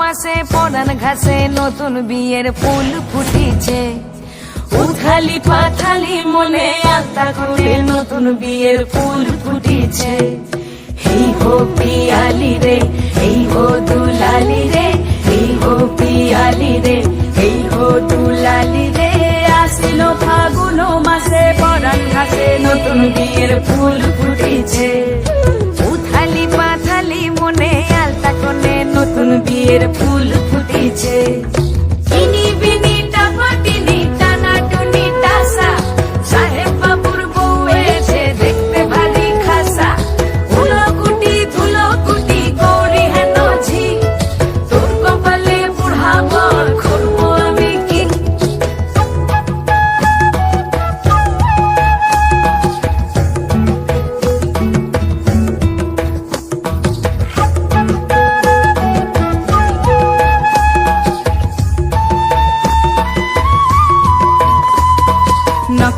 মাসে পরান ঘাসে নতুন বিয়ের ফুল ফুটিছে। উথালি পাথালি মনে আলতা করে নতুন বিয়ের ফুল ফুটিছে। এই হো পিয়ালি রে, এই হো দুলালি রে, এই হো পিয়ালি রে, এই হো দুলালি রে। আসিল ফাগুন মাসে পরান ঘাসে নতুন বিয়ের ফুল ফুটিছে। বিয়ের ফুল ফুটিছে।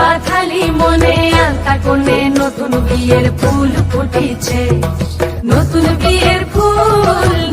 পাথালি মনে আলতা কোণে নতুন বিয়ের ফুল ফুটেছে। নতুন বিয়ের ফুল